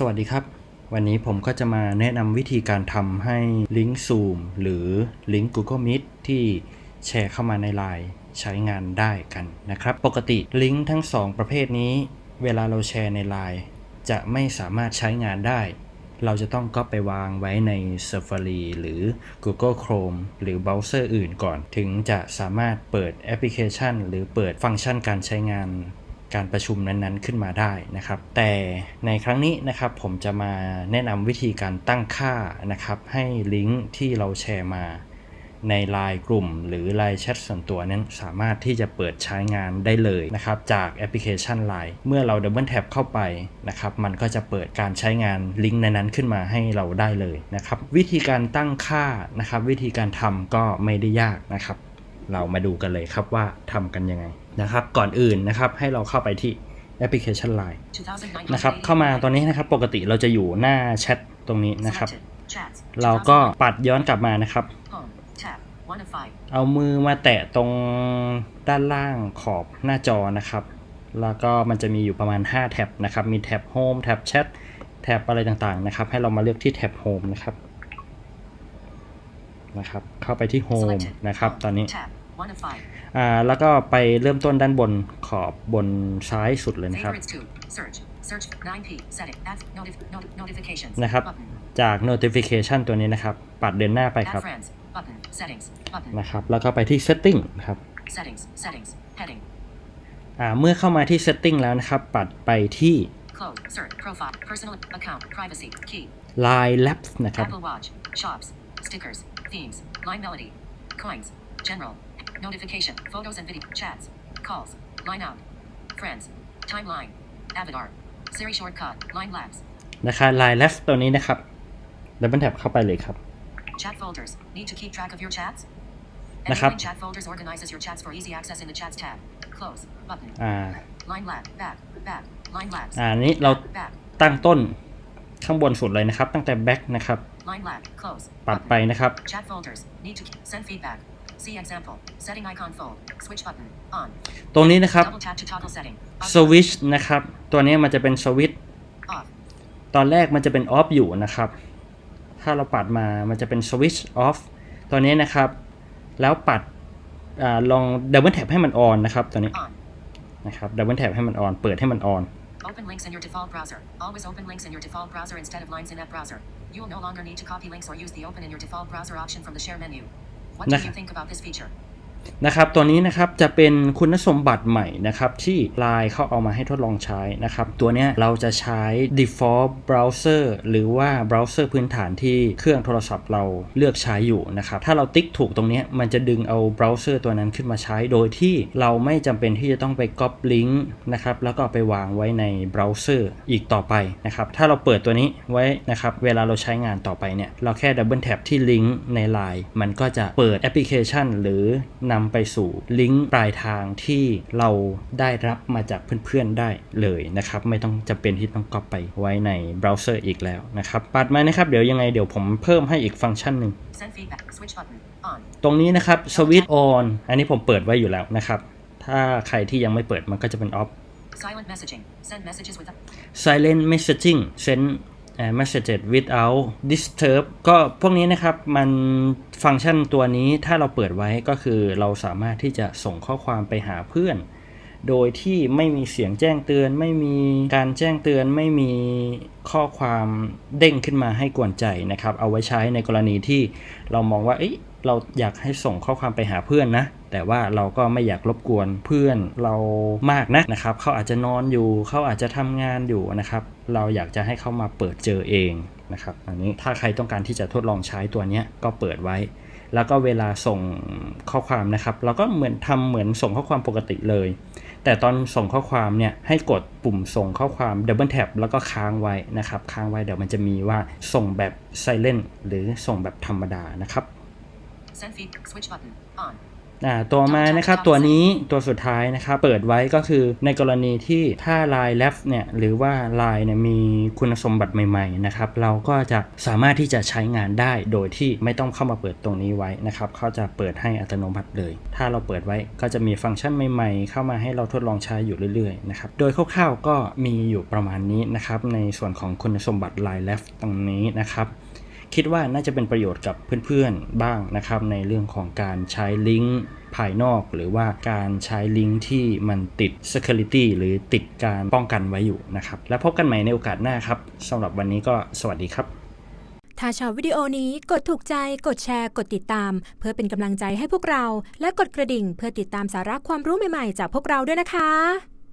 สวัสดีครับ วันนี้ผมก็จะมาแนะนำวิธีการทำให้ลิงก์ Zoom หรือลิงก์ Google Meet ที่แชร์เข้ามาใน Line ใช้งานได้กันนะครับ ปกติลิงก์ทั้ง 2 ประเภทนี้ เวลาเราแชร์ใน Line จะไม่สามารถใช้งานได้ เราจะต้องก็ไปวางไว้ใน Safari หรือ Google Chrome หรือเบราว์เซอร์อื่นก่อน ถึงจะสามารถเปิดแอปพลิเคชัน หรือเปิดฟังก์ชันการใช้งาน การประชุมนั้นๆ ขึ้นมาได้นะครับ แต่ในครั้งนี้นะครับผมจะมาแนะนำวิธีการตั้งค่านะครับให้ลิงก์ที่เราแชร์มาในไลน์กลุ่ม หรือไลน์แชทส่วนตัวนั้นสามารถที่จะเปิดใช้งานได้เลยนะครับจากแอปพลิเคชัน Line เมื่อเราดับเบิลแท็บเข้าไปนะครับมันก็จะเปิดการใช้งานลิงก์นั้นๆขึ้นมาให้เราได้เลยนะครับวิธีการตั้งค่านะครับวิธีการทำก็ไม่ได้ยากนะครับ เรามาดูกันเลยครับว่าทำกันยังไงนะครับ ก่อนอื่นนะครับให้เราเข้าไปที่แอปพลิเคชัน Line นะครับเข้ามาตอนนี้นะครับปกติเราจะอยู่หน้าแชทตรงนี้นะครับ เราก็ปัดย้อนกลับมานะครับ เอามือมาแตะตรงด้านล่างขอบหน้าจอนะครับ แล้วก็มันจะมีอยู่ประมาณ 5 แท็บนะครับ มีแท็บ Home แท็บ Chat แท็บอะไรต่างๆนะครับ ให้เรามาเลือกที่แท็บ Home นะครับ นะครับ เข้าไปที่ Home นะครับ ตอนนี้อ่าแล้วก็ไปเริ่มต้นด้านบนขอบบนซ้ายสุดเลยนะครับนะครับ จาก notification ตัวนี้นะครับ ปัดเดินหน้าไปครับนะครับ แล้วก็ไปที่ setting นะครับอ่าเมื่อเข้ามาที่ setting แล้วนะครับ ปัดไปที่ Close. Search. Profile. Personal account. Privacy. Key. Line Labs นะครับ Apple Watch. Shops. Stickers. Themes. Line Melody. Coins. General. Notification. Photos and video. Chats. Calls. Line out. Friends. Timeline. Avatar. Siri shortcut. Line Labs. นะครับ Line Labs ตัวนี้นะครับ ดับเบิลแท็บเข้าไปเลยครับ Chat folders. Need to keep track of your chats? นะครับ. Enabling chat folders organizes your chats for easy access in the Chats tab. Close. Button. อ่า Line Lab. Back. Back. Line Labs. อ่านี้เรา Back. ตั้งต้นข้างบนสุดเลยนะครับ ตั้งแต่ back นะครับ Line Lab. Close. ปัด Button. ไปนะครับ Chat folders. Need to send feedback. See example. Setting icon fold. Switch button. On. ตรงนี้นะครับ Double tap to toggle setting. Off. switch นะครับ ตัวนี้มันจะเป็น switch Off. ตอนแรกมันจะเป็น off อยู่นะครับ ถ้าเราปัดมา มันจะเป็น switch off ตัวนี้นะครับ แล้วปัดอาลอง double tap ให้มัน on นะครับ ตัวนี้ On. นะครับ double tap ให้มัน on เปิดให้มัน on Open links in your default browser. Always open links in your default browser instead of lines in app browser. You will no longer need to copy links or use the open in your default browser option from the share menu. What do you think about this feature? นะครับตัวนี้นะครับจะเป็นคุณสมบัติใหม่นะครับที่ Line เขาเอามาให้ทดลองใช้นะครับตัวนี้เราจะใช้ default browser หรือว่า browser พื้นฐานที่เครื่องโทรศัพท์เราเลือกใช้อยู่นะครับถ้าเราติ๊กถูกตรงนี้มันจะดึงเอา browser ตัวนั้นขึ้นมาใช้ โดยที่เราไม่จำเป็นที่จะต้องไป copy link นะครับแล้วก็ไปวางไว้ใน browser อีกต่อไปนะครับถ้าเราเปิดตัวนี้ไว้นะครับเวลาเราใช้งานต่อไปเนี่ยเราแค่ double tap ที่ลิงก์ใน Line มันก็จะเปิดแอปพลิเคชัน หรือนำไปสู่ลิงก์ปลายทางที่เราได้รับมาจากเพื่อนๆได้เลยนะครับ ไม่ต้องจำเป็นที่ต้องก๊อปไปไว้ในเบราว์เซอร์อีกแล้วนะครับปัดมานะครับเดี๋ยวยังไงเดี๋ยวผมเพิ่มให้อีกฟังก์ชันหนึ่ง Send feedback. Switch button. On. ตรงนี้นะครับสวิตช์ออนอันนี้ผมเปิดไว้อยู่แล้วนะครับ ถ้าใครที่ยังไม่เปิดมันก็จะเป็นออฟ Silent messaging. Send messages with silent messaging send messages without disturb ก็พวกนี้นะครับมันฟังก์ชันตัวนี้ถ้าเราเปิดไว้ก็คือเราสามารถที่จะส่งข้อความไปหาเพื่อน โดยที่ไม่มีเสียงแจ้งเตือน ไม่มีการแจ้งเตือน ไม่มีข้อความเด้งขึ้นมาให้กวนใจนะครับ เอาไว้ใช้ในกรณีที่เรามองว่าเอ้ยเราอยากให้ส่งข้อความไปหาเพื่อนนะ แต่ว่าเราก็ไม่อยากรบกวนเพื่อนเรามากนะนะครับ เขาอาจจะนอนอยู่ เขาอาจจะทำงานอยู่นะครับ เราอยากจะให้เขามาเปิดเจอเองนะครับ อันนี้ถ้าใครต้องการที่จะทดลองใช้ตัวนี้ก็เปิดไว้ แล้วก็เวลาส่งข้อความนะครับ เราก็เหมือนทำเหมือนส่งข้อความปกติเลย แต่ตอนส่งข้อความเนี่ยให้กดปุ่มส่งข้อความ Double Tap แล้วก็ค้างไว้นะครับ ค้างไว้เดี๋ยวมันจะมีว่าส่งแบบ Silent หรือส่งแบบธรรมดานะครับ send feed. Switch button. On. อ่าตัวมานะครับตัวนี้ตัวสุดท้ายนะครับเปิดไว้ก็คือในกรณีที่ถ้า Line l e f เนี่ยหรือว่า Line เนี่ยมีคุณสมบัติใหม่ๆนะครับเราก็จะสามารถที่จะใช้งานได้โดยที่ไม่ต้องเข้ามาเปิดตรงนี้ไว้นะครับเขาจะเปิดให้อัตโนมัติเลย ถ้าเราเปิดไว้ก็จะมีฟังก์ชันใหม่ๆ เข้ามาให้เราทดลองใช้อยู่เรื่อยๆนะครับโดยคร่าวๆก็มีอยู่ประมาณนี้นะครับในส่วนของคุณสมบัติ Line l e f ตรงนี้นะครับ คิดว่าน่าจะเป็นประโยชน์กับเพื่อนๆบ้างนะครับ ในเรื่องของการใช้ลิงก์ภายนอก หรือว่าการใช้ลิงก์ที่มันติด security หรือติดการป้องกันไว้อยู่นะครับ แล้วพบกันใหม่ในโอกาสหน้าครับสำหรับวันนี้ก็สวัสดีครับถ้าชอบวิดีโอนี้กดถูกใจ กดแชร์ กดติดตาม เพื่อเป็นกำลังใจให้พวกเรา และกดกระดิ่งเพื่อติดตามสาระความรู้ใหม่ๆ จากพวกเราด้วยนะคะ